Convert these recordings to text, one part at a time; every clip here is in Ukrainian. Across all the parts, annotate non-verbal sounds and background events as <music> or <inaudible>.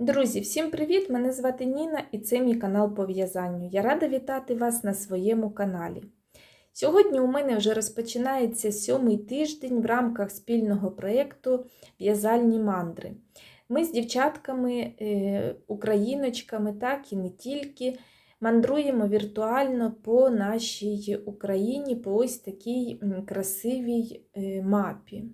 Друзі, всім привіт! Мене звати Ніна і це мій канал по в'язанню. Я рада вітати вас на своєму каналі. Сьогодні у мене вже розпочинається сьомий тиждень в рамках спільного проєкту В'язальні мандри. Ми з дівчатками, е, україночками, так і не тільки, мандруємо віртуально по нашій Україні, по ось такій красивій е, мапі.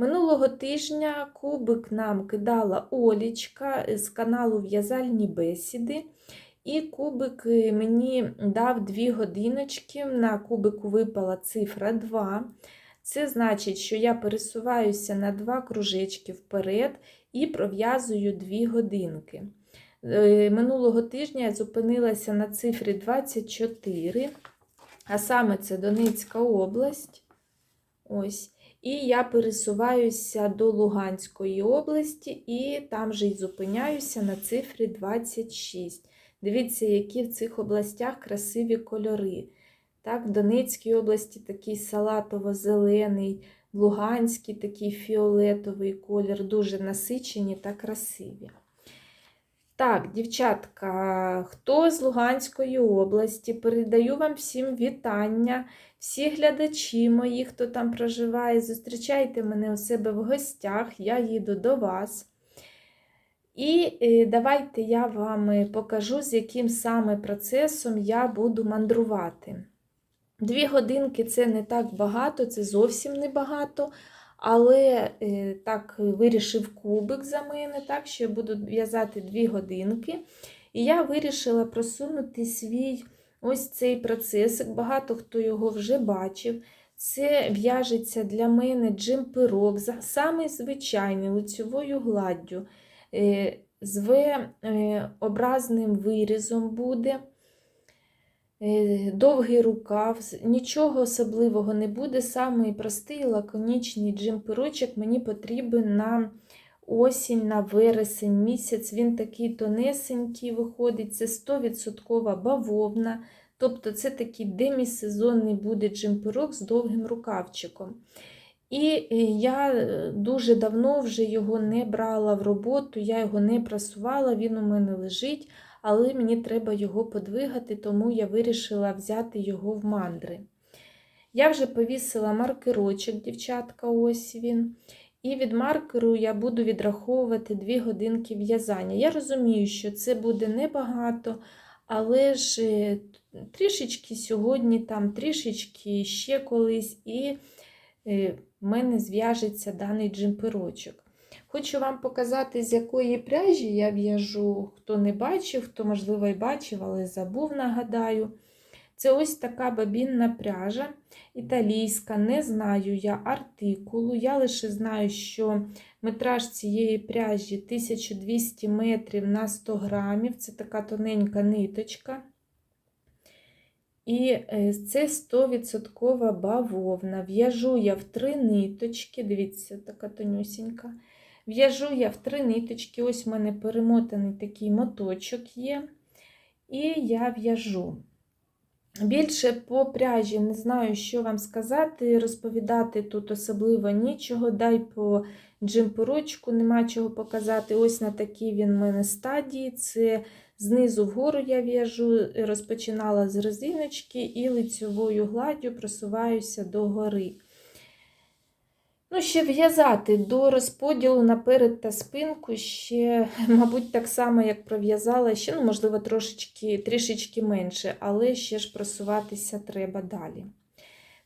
Минулого тижня кубик нам кидала Олічка з каналу В'язальні бесіди. І кубик е, мені дав 2 годиночки. На кубику випала цифра 2. Це значить, що я пересуваюся на 2 кружечки вперед і пров'язую 2 годинки. Е, Минулого тижня я зупинилася на цифрі 24, а саме це Донецька область. Ось. І я пересуваюся до Луганської області, і там же й зупиняюся на цифрі 26. Дивіться, які в цих областях красиві кольори. Так, В Донецькій області такий салатово-зелений, в Луганській такий фіолетовий колір, дуже насичені та красиві. Так, дівчатка, хто з Луганської області, передаю вам всім вітання. Всі глядачі мої, хто там проживає, зустрічайте мене у себе в гостях, я їду до вас. І е, давайте я вам е, покажу, з яким саме процесом я буду мандрувати. Дві годинки це не так багато, це зовсім не багато. Але е, так вирішив кубик за мене, так, що я буду в'язати дві годинки. І я вирішила просунути свій ось цей процесик. Багато хто його вже бачив. Це в'яжеться для мене джемперок, самий звичайний лицьовою гладдю, е, з V-образним вирізом буде. Е, Довгий рукав, нічого особливого не буде. Самий простий лаконічний джемперочок мені потрібен на осінь, на вересень місяць. Він такий тонесенький виходить, це 100% бавовна. Тобто це такий демісезонний буде джемперок з довгим рукавчиком. І е, я дуже давно вже його не брала в роботу, я його не прасувала, він у мене лежить але мені треба його подвигати, тому я вирішила взяти його в мандри. Я вже повісила маркерочок, дівчатка, ось він. І від маркеру я буду відраховувати 2 годинки в'язання. Я розумію, що це буде небагато, але ж е, трішечки сьогодні, там, трішечки ще колись, і е, в мене зв'яжеться даний джемперочок. Хочу вам показати, з якої пряжі я в'яжу, хто не бачив, хто, можливо, і бачив, але забув, нагадаю. Це ось така бабінна пряжа італійська, не знаю я артикулу. Я лише знаю, що метраж цієї пряжі 1200 метрів на 100 грамів. Це така тоненька ниточка. І е, це 100% бавовна. В'яжу я в три ниточки, дивіться, така тонюсінька. В'яжу я в три ниточки, ось в мене перемотаний такий моточок є. І я в'яжу. Більше по пряжі не знаю, що вам сказати, розповідати тут особливо нічого. Дай по джемперочку, нема чого показати. Ось на такій він в мене стадії. Це знизу вгору я в'яжу, розпочинала з резиночки і лицьовою гладдю просуваюся до гори. Ну, ще в'язати до розподілу наперед та спинку, ще, <laughs> мабуть, так само, як пров'язала, ще, ну, можливо, трошечки, трішечки менше, але ще ж просуватися треба далі.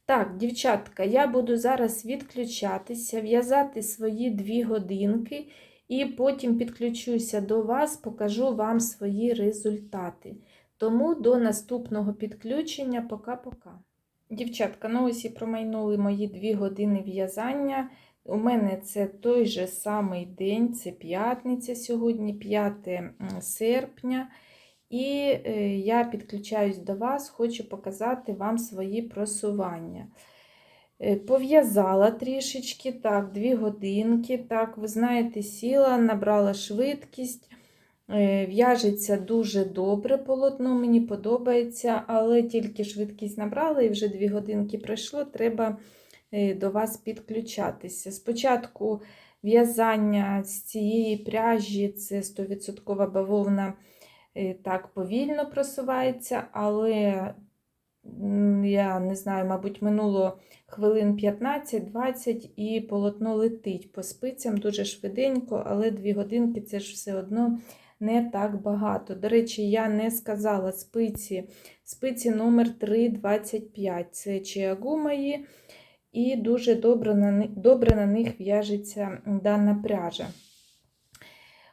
Так, дівчатка, я буду зараз відключатися, в'язати свої дві годинки, і потім підключуся до вас, покажу вам свої результати. Тому до наступного підключення, пока-пока. Дівчатка, ну ось і промайнули мої дві години в'язання. У мене це той же самий день, це п'ятниця сьогодні, 5 серпня. І е, я підключаюсь до вас, хочу показати вам свої просування. Е, пов'язала трішечки, так, 2 годинки. Так, ви знаєте, сіла, набрала швидкість. Е, в'яжеться дуже добре полотно, мені подобається, але тільки швидкість набрала і вже 2 годинки пройшло, треба е, до вас підключатися. Спочатку в'язання з цієї пряжі це 100% бавовна е, так повільно просувається, але я не знаю, мабуть, минуло хвилин 15-20 і полотно летить по спицям дуже швиденько, але 2 годинки це ж все одно не так багато. До речі, я не сказала спиці. Спиці номер 325 це чиагу мої, і дуже добре на, добре на них в'яжеться дана пряжа.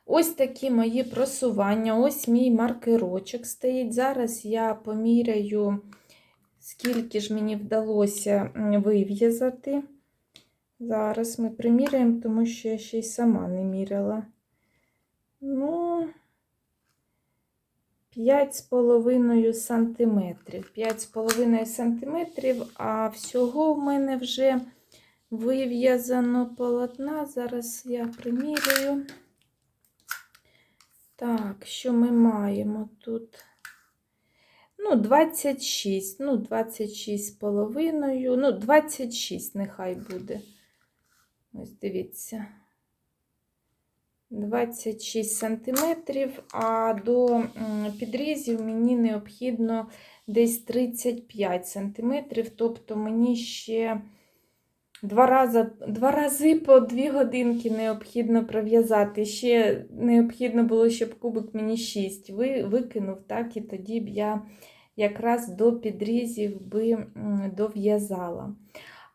Ось такі мої просування. Ось мій маркерочок стоїть. Зараз я поміряю, скільки ж мені вдалося вив'язати. Зараз ми приміряємо, тому що я ще й сама не міряла. Ну, 5,5 сантиметрів. 5,5 сантиметрів, а всього в мене вже вив'язано полотна. Зараз я приміряю. Так, що ми маємо тут? Ну, 26, ну, 26 половиною, ну, 26 нехай буде. Ось дивіться. 26 сантиметрів, а до підрізів мені необхідно десь 35 сантиметрів, тобто мені ще два рази, два рази по 2 годинки необхідно пров'язати. Ще необхідно було, щоб кубик мені 6 ви, викинув, так, і тоді б я якраз до підрізів би дов'язала.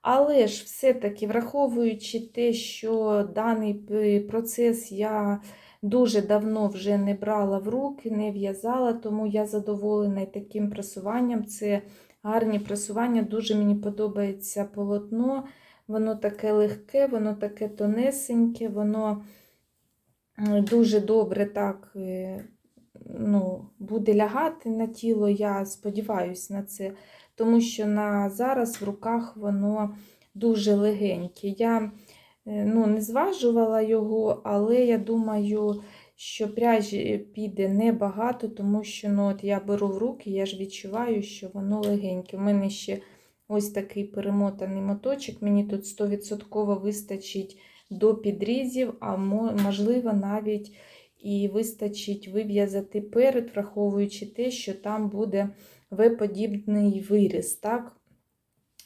Але ж все-таки, враховуючи те, що даний процес я дуже давно вже не брала в руки, не в'язала, тому я задоволена і таким просуванням. Це гарні просування, дуже мені подобається полотно. Воно таке легке, воно таке тонесеньке, воно дуже добре так е, ну, буде лягати на тіло. Я сподіваюся на це тому що на зараз в руках воно дуже легеньке. Я е, ну, не зважувала його, але я думаю, що пряжі піде небагато, тому що ну, от я беру в руки, я ж відчуваю, що воно легеньке. У мене ще ось такий перемотаний моточок, мені тут 100% вистачить до підрізів, а можливо навіть і вистачить вив'язати перед, враховуючи те, що там буде В-подібний виріз. Так?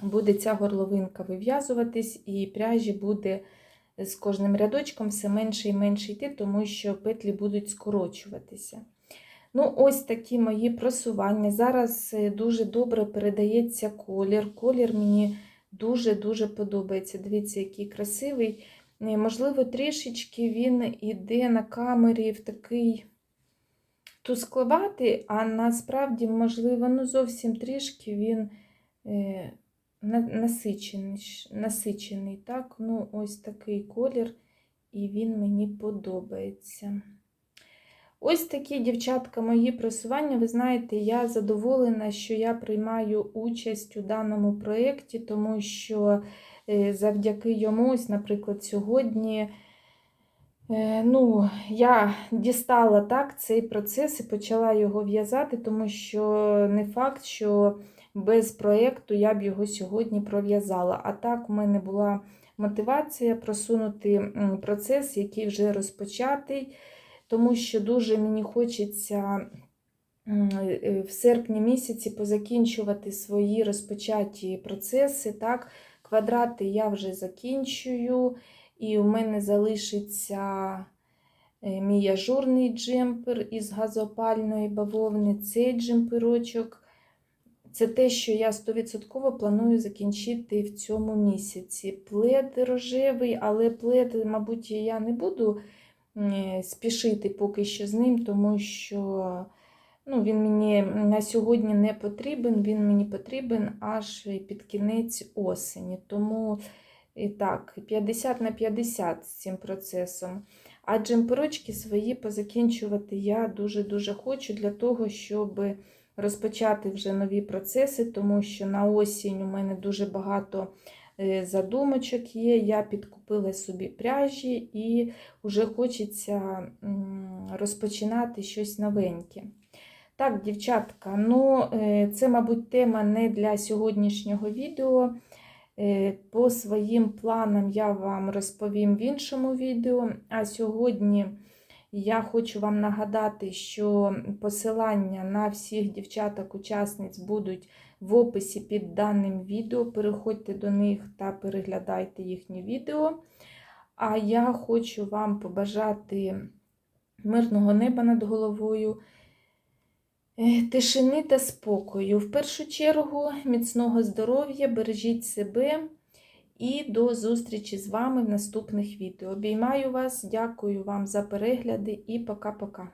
Буде ця горловинка вив'язуватись, і пряжі буде з кожним рядочком все менше і менше йти, тому що петлі будуть скорочуватися. Ну, ось такі мої просування. Зараз е, дуже добре передається колір. Колір мені дуже-дуже подобається. Дивіться, який красивий. Е, Можливо, трішечки він іде на камері в такий тускловатий, а насправді, можливо, ну зовсім трішки він е, насичений, насичений. Так? Ну, ось такий колір, і він мені подобається. Ось такі, дівчатка, мої просування. Ви знаєте, я задоволена, що я приймаю участь у даному проєкті, тому що завдяки йому, ось, наприклад, сьогодні. Е, Ну, я дістала так цей процес і почала його в'язати, тому що не факт, що без проєкту я б його сьогодні пров'язала. А так, у мене була мотивація просунути процес, який вже розпочатий, тому що дуже мені хочеться е, в серпні місяці позакінчувати свої розпочаті процеси. Так, квадрати я вже закінчую. І у мене залишиться е, мій ажурний джемпер із газопальної бавовни, цей джемперочок. Це те, що я 100% планую закінчити в цьому місяці. Плед рожевий, але плед, мабуть, я не буду спішити поки що з ним, тому що ну, він мені на сьогодні не потрібен, він мені потрібен аж під кінець осені. Тому і так, 50 на 50 з цим процесом. А джемперочки свої позакінчувати я дуже-дуже хочу для того, щоб розпочати вже нові процеси, тому що на осінь у мене дуже багато е, задумочок є. Я підкупила собі пряжі і вже хочеться розпочинати щось новеньке. Так, дівчатка, ну е, це, мабуть, тема не для сьогоднішнього відео. Е, По своїм планам я вам розповім в іншому відео. А сьогодні я хочу вам нагадати, що посилання на всіх дівчаток-учасниць будуть в описі під даним відео. Переходьте до них та переглядайте їхні відео. А я хочу вам побажати мирного неба над головою, тишини та спокою. В першу чергу, міцного здоров'я, бережіть себе і до зустрічі з вами в наступних відео. Обіймаю вас, дякую вам за перегляди і пока-пока.